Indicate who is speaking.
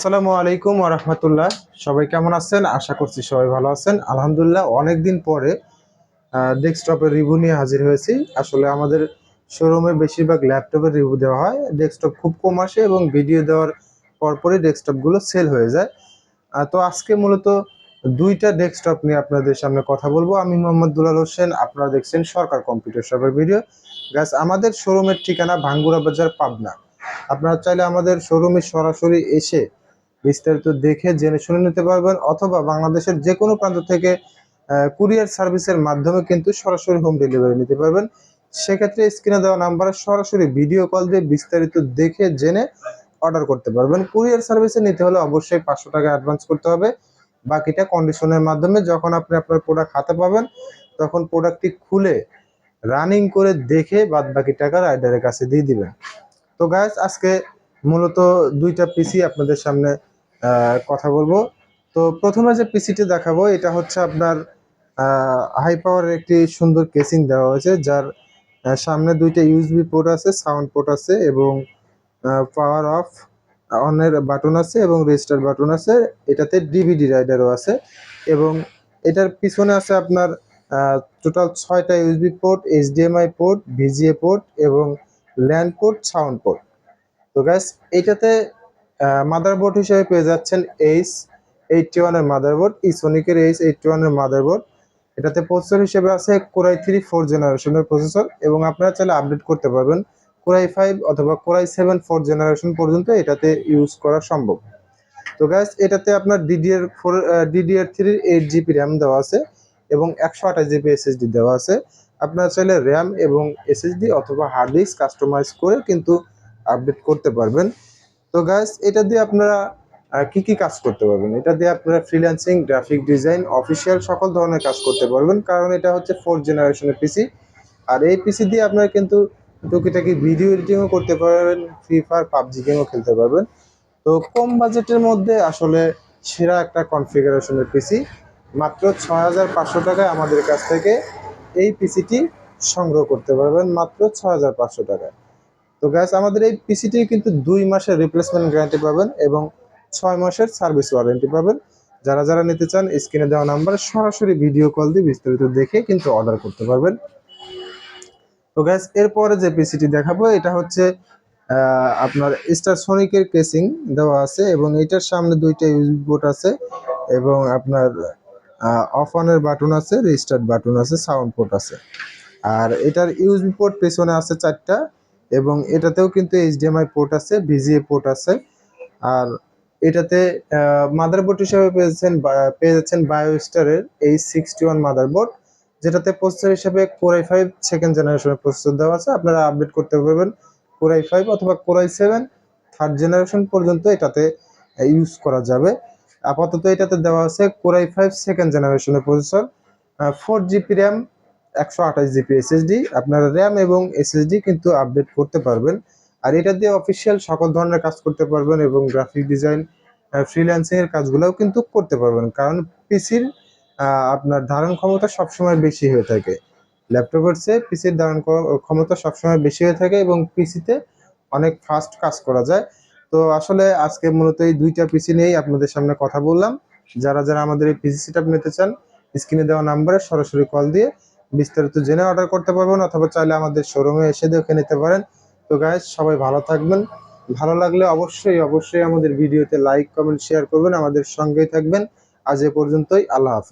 Speaker 1: আসসালামু আলাইকুম রহমতুল্লাহ। সবাই কেমন আছেন? আশা করছি সবাই ভালো আছেন। আলহামদুলিল্লাহ, অনেকদিন পরে ডেস্কটপের রিভিউ নিয়ে হাজির হয়েছি। আসলে আমাদের শোরুমে বেশিরভাগ ল্যাপটপের রিভিউ দেওয়া হয়। ডেস্কটপ খুব কম আসে এবং ভিডিও দেওয়ার পরপরই ডেস্কটপগুলো সেল হয়ে যায়। তো আজকে মূলত দুইটা ডেস্কটপ নিয়ে আপনাদের সামনে কথা বলব। আমি মোহাম্মদ দুলাল হোসেন, আপনারা দেখছেন সরকার কম্পিউটার শপের ভিডিও। গাছ আমাদের শোরুমের ঠিকানা ভাঙ্গুরা বাজার, পাবনা। আপনারা চাইলে আমাদের শোরুমে সরাসরি এসে বিস্তারিত দেখে জেনে শুনে নিতে পারবেন, অথবা বাংলাদেশের যে কোনো প্রান্ত থেকে কুরিয়ার সার্ভিসের মাধ্যমে কিন্তু সরাসরি হোম ডেলিভারি নিতে পারবেন। সেক্ষেত্রে স্ক্রিনে দেওয়া নাম্বারে সরাসরি ভিডিও কল দিয়ে বিস্তারিত দেখে জেনে অর্ডার করতে পারবেন। কুরিয়ার সার্ভিসে নিতে হলে অবশ্যই পাঁচশো টাকা অ্যাডভান্স করতে হবে। বাকিটা কন্ডিশনের মাধ্যমে যখন আপনি আপনার প্রোডাক্ট হাতে পাবেন, তখন প্রোডাক্টটি খুলে রানিং করে দেখে বাদ বাকি টাকা রাইডারের কাছে দিয়ে দিবেন। তো গাইস আজকে মূলত দুইটা পিসি আপনাদের সামনে কথা বলব। তো প্রথমে যে পিসিটি দেখাবো, এটা হচ্ছে আপনার হাই পাওয়ারের একটি সুন্দর কেসিং দেওয়া হয়েছে, যার সামনে দুইটা ইউএসবি পোর্ট আছে সাউন্ড পোর্ট আছে এবং পাওয়ার অফ অনের বাটন আছে এবং রেজিস্টার বাটন আছে। এটাতে ডিভিডি রাইডারও আছে এবং এটার পিছনে আছে আপনার টোটাল ছয়টা USB port HDMI port VGA port এবং ল্যান্ড পোর্ট সাউন্ড পোর্ট তো গ্যাস এইটাতে মাদারবোর্ড হিসেবে পেয়ে যাচ্ছেন এইচ এইটটি ওয়ানের মাদারবোর্ড ইসোনিকের এইচ এইটটি ওয়ানের মাদারবোর্ড এটাতে প্রসেসর হিসেবে আছে কোরাই থ্রি ফোর জেনারেশনের প্রসেসর এবং আপনারা চাইলে আপডেট করতে পারবেন কোরাই ফাইভ অথবা core i seven four generation পর্যন্ত এটাতে ইউজ করা সম্ভব। তো গ্যাস এটাতে আপনার ডিডিআর ফোর ডিডিআর থ্রির এইট জিবি র্যাম দেওয়া আছে এবং একশো আঠাশ জিবি এসএসডি দেওয়া আছে। আপনারা চাইলে র্যাম এবং এসএসডি অথবা হার্ড ডিস্ক কাস্টমাইজ করে কিন্তু আপডেট করতে পারবেন। তো গাইস এটা দিয়ে আপনারা কি কি কাজ করতে পারবেন? এটা দিয়ে আপনারা ফ্রিল্যান্সিং গ্রাফিক ডিজাইন অফিসিয়াল সকল ধরনের কাজ করতে পারবেন। কারণ এটা হচ্ছে ফোর্থ জেনারেশনের পিসি আর এই পিসি দিয়ে আপনারা কিন্তু টুকিটাকি ভিডিও এডিটিংও করতে পারবেন ফ্রি ফায়ার পাবজি গেমও খেলতে পারবেন। তো কম বাজেটের মধ্যে আসলে সেরা একটা কনফিগারেশনের পিসি মাত্র ছয় হাজার পাঁচশো টাকায় আমাদের কাছ থেকে এই পিসিটি সংগ্রহ করতে পারবেন, মাত্র ছয় হাজার পাঁচশো টাকায়। তো গ্যাস আমাদের এই পিসিটি কিন্তু দুই মাসের রিপ্লেসমেন্ট গ্যারান্টি পাবেন এবং ছয় মাসের সার্ভিস ওয়ারেন্টি পাবেন। যারা যারা নিতে চান স্ক্রিনে দেওয়া নাম্বারে সরাসরি ভিডিও কল দিয়ে বিস্তারিত দেখে কিন্তু অর্ডার করতে পারবেন। তো গ্যাস এরপরে যে পিসিটি দেখাবো, এটা হচ্ছে আপনার স্টার সোনিকের কেসিং দেওয়া আছে এবং এটার সামনে দুইটা ইউএসবি পোর্ট আছে এবং আপনার অফ অনের বাটন আছে রেজিস্টার্ড বাটন আছে সাউন্ড পোর্ট আছে। আর এটার ইউএসবি পোর্ট পেছনে আছে চারটা। এবং এটাতেও কিন্তু এইচডিএমআই পোর্ট আছে ভিজিএ পোর্ট আছে। আর এটাতে মাদারবোর্ড হিসেবে পেয়েছেন পেয়ে যাচ্ছেন বায়োস্টারের এই সিক্সটি ওয়ান মাদারবোর্ড যেটাতে প্রসেসর হিসেবে কোরাই ফাইভ সেকেন্ড জেনারেশনের প্রসেসর দেওয়া আছে। আপনারা আপডেট করতে পারবেন কোরাই ফাইভ অথবা core i seven third generation পর্যন্ত এটাতে ইউজ করা যাবে। আপাতত এটাতে দেওয়া আছে কোরাই ফাইভ সেকেন্ড জেনারেশনের প্রসেসর ফোর জিবি র্যাম একশো আঠাশ জিবি এসএসডি আপনারা র্যাম এবং এসএসডি কিন্তু আপডেট করতে পারবেন। আর এটা দিয়ে অফিসিয়াল সকল ধরনের কাজ করতে পারবেন এবং গ্রাফিক ডিজাইন ফ্রিল্যান্সিং এর কাজগুলোও কিন্তু করতে পারবেন। কারণ পিসির আপনার ধারণ ক্ষমতা সবসময় বেশি হয়ে থাকে। ল্যাপটপের চেয়ে পিসির ধারণ ক্ষমতা সবসময় বেশি হয়ে থাকে এবং পিসিতে অনেক ফাস্ট কাজ করা যায়। তো আসলে আজকে মূলত এই দুইটা পিসি নিয়েই আপনাদের সামনে কথা বললাম। যারা যারা আমাদের এই পিসি সেটআপ নিতে চান স্ক্রিনে দেওয়া নাম্বারে সরাসরি কল দিয়ে বিস্তারিত জেনে অর্ডার করতে পারবেন অথবা চাইলে আমাদের শোরুমে এসে দেখে নিতে পারেন। তো গাইজ সবাই ভালো থাকবেন। ভালো লাগলে অবশ্যই অবশ্যই আমাদের ভিডিওতে লাইক কমেন্ট শেয়ার করবেন। আমাদের সঙ্গেই থাকবেন। আজ এ পর্যন্তই, আল্লাহ হাফিজ।